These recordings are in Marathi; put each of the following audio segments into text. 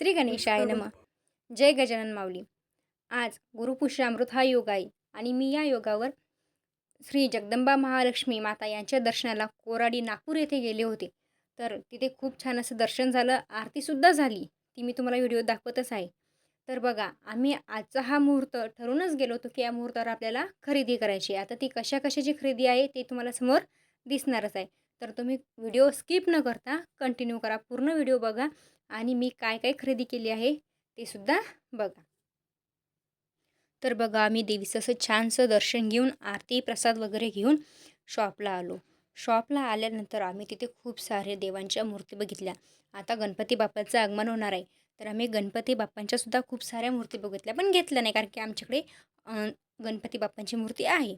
श्री गणेशाय नम. जय गजानन माऊली. आज गुरुपुष्यामृत हा योग आहे आणि मी या योगावर श्री जगदंबा महालक्ष्मी माता यांच्या दर्शनाला कोराडी नागपूर येथे गेले होते. तर तिथे खूप छान असं दर्शन झालं आरतीसुद्धा झाली. ती मी तुम्हाला व्हिडिओ दाखवतच आहे. तर बघा आम्ही आजचा हा मुहूर्त ठरूनच गेलो होतो की या मुहूर्तावर आपल्याला खरेदी करायची आहे. आता ती कशा कशाची खरेदी आहे ते तुम्हाला समोर दिसणारच आहे. तर तुम्ही व्हिडिओ स्किप न करता कंटिन्यू करा. पूर्ण व्हिडिओ बघा. आणि मी काय काय खरेदी केली आहे ते सुद्धा बघा. तर बघा आम्ही देवीचं असं छानसं दर्शन घेऊन आरती प्रसाद वगैरे घेऊन शॉपला आलो. शॉपला आल्यानंतर आम्ही तिथे खूप सारे देवांच्या मूर्ती बघितल्या. आता गणपती बाप्पाचं आगमन होणार आहे. तर आम्ही गणपती बाप्पांच्या सुद्धा खूप साऱ्या मूर्ती बघितल्या पण घेतल्या नाही कारण की आमच्याकडे गणपती बाप्पांची मूर्ती आहे.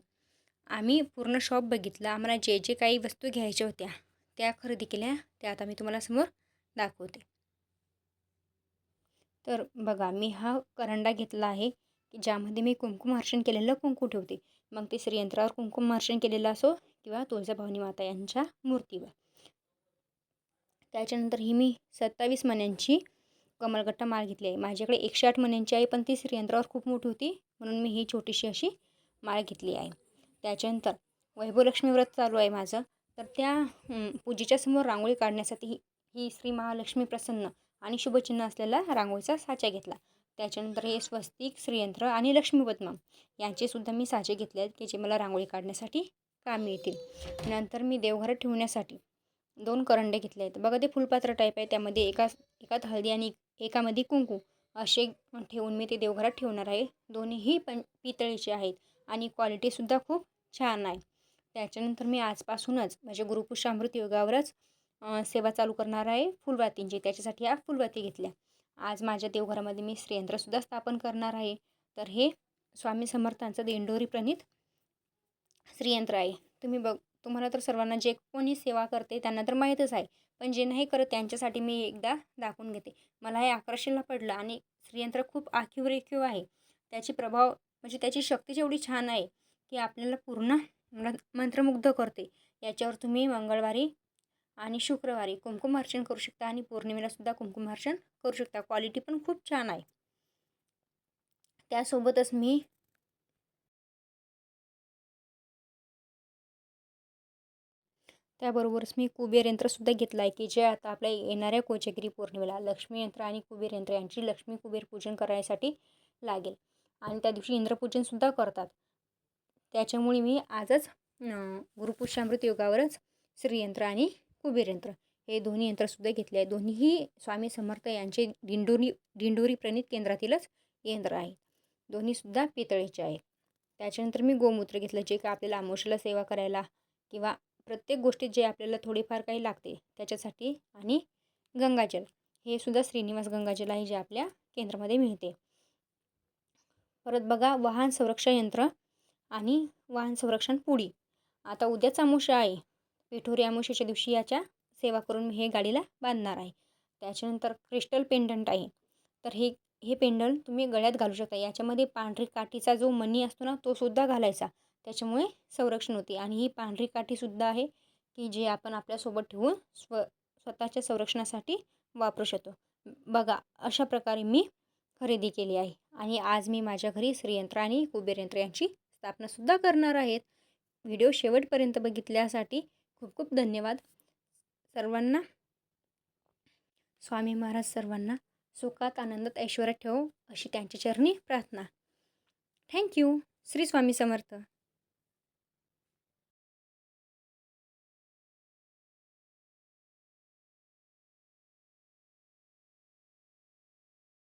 आम्ही पूर्ण शॉप बघितलं. आम्हाला जे जे काही वस्तू घ्यायच्या होत्या त्या खरेदी केल्या. त्या आता मी तुम्हाला समोर दाखवते. तर बघा मी हा करंडा घेतला आहे की ज्यामध्ये मी कुंकुमार्चन केलेलं कुंकू ठेवते. मग ते श्रीयंत्रावर कुंकुमार्चन केलेलं असो किंवा तुळजाभवानी माता यांच्या मूर्तीवर. त्याच्यानंतर ही मी सत्तावीस मण्यांची कमलगट्टा माळ घेतली आहे. माझ्याकडे एकशे आठ मण्यांची आहे पण ती श्रीयंत्रावर खूप मोठी होती म्हणून मी ही छोटीशी अशी माळ घेतली आहे. त्याच्यानंतर वैभवलक्ष्मी व्रत चालू आहे माझं. तर त्या पूजेच्या समोर रांगोळी काढण्यासाठी ही ही श्री महालक्ष्मी प्रसन्न आणि शुभचिन्ह असलेला रांगोळीचा साचा घेतला. त्याच्यानंतर हे स्वस्तिक श्रीयंत्र आणि लक्ष्मीपद्मा यांचे सुद्धा मी साचे घेतले आहेत की जे मला रांगोळी काढण्यासाठी कामी येतील नंतर मी देवघरात ठेवण्यासाठी दोन करंडे घेतले आहेत. बघा ते फुलपात्र टाईप आहे. त्यामध्ये एका एकात हळदी आणि एकामध्ये कुंकू असे ठेवून मी ते देवघरात ठेवणार आहे. दोन्हीही पण पितळीचे आहेत आणि क्वालिटीसुद्धा खूप छान आहे. त्याच्यानंतर मी आजपासूनच म्हणजे गुरुपुष्यामृत योगावरच सेवा चालू करणार आहे. फुलवातींची म्हणजे त्याच्यासाठी या फुलवाती घेतल्या. आज माझ्या देवघरामध्ये मी श्रीयंत्रसुद्धा स्थापन करणार आहे. तर हे स्वामी समर्थांचं दिंडोरी प्रणित श्रीयंत्र आहे. तुम्ही बघ तुम्हाला तर सर्वांना जे कोणी सेवा करते त्यांना तर माहीतच आहे. पण जे नाही करत त्यांच्यासाठी मी एकदा दाखवून घेते. मला हे आकर्षणला पडलं आणि श्रीयंत्र खूप आखीव रेखीव आहे. त्याची प्रभाव म्हणजे त्याची शक्ती जेवढी छान आहे की आपल्याला पूर्ण मंत्रमुग्ध करते. याच्यावर तुम्ही मंगळवारी आणि शुक्रवारी कुंकुमार्चन करू शकता आणि पौर्णिमेलासुद्धा कुंकुमार्चन करू शकता. क्वालिटी पण खूप छान आहे. त्यासोबतच मी त्याबरोबरच मी कुबेर यंत्रसुद्धा घेतलं आहे की जे आता आपल्या येणाऱ्या कोचगिरी पौर्णिमेला लक्ष्मी यंत्र आणि कुबेर यंत्र यांची लक्ष्मी कुबेर पूजन करण्यासाठी लागेल. आणि त्या दिवशी इंद्रपूजनसुद्धा करतात. त्याच्यामुळे मी आजच गुरुपुष्यामृत योगावरच श्रीयंत्र आणि कुबेर यंत्र. हे दोन्ही यंत्रसुद्धा घेतले आहे दोन्हीही स्वामी समर्थ यांचे दिंडोरी दिंडोरी प्रणित केंद्रातीलच यंत्र आहे. दोन्हीसुद्धा पितळेचे आहेत. त्याच्यानंतर मी गोमूत्र घेतलं जे का आपल्याला आमोशाला सेवा करायला किंवा प्रत्येक गोष्टीत जे आपल्याला थोडेफार काही लागते त्याच्यासाठी आणि गंगाजल. हे सुद्धा श्रीनिवास गंगाजल आहे जे आपल्या केंद्रामध्ये मिळते. परत बघा वाहन संरक्षण यंत्र आणि वाहन संरक्षण पुडी. आता उद्याच अमावस्या आहे. पिठोरी अमावस्याच्या दिवशी याच्या सेवा करून मी हे गाडीला बांधणार आहे. त्याच्यानंतर क्रिस्टल पेंडंट आहे. तर हे हे पेंडंट तुम्ही गळ्यात घालू शकता. याच्यामध्ये पांढरी काठीचा जो मणी असतो ना तो सुद्धा घालायचा. त्याच्यामुळे संरक्षण होते. आणि ही पांढरी काठीसुद्धा आहे की जे आपण आपल्यासोबत ठेवून स्व स्वतःच्या संरक्षणासाठी वापरू शकतो. बघा अशा प्रकारे मी खरेदी केली आहे. आणि आज मी माझ्या घरी श्रीयंत्र आणि कुबेर यंत्र यांची स्थापनासुद्धा करणार आहेत. व्हिडिओ शेवटपर्यंत बघितल्यासाठी खूप खूप धन्यवाद सर्वांना. स्वामी महाराज सर्वांना सुखात आनंदात ऐश्वर्यात ठेवो अशी त्यांच्या चरणी प्रार्थना. Thank you Shri Swami Samarth.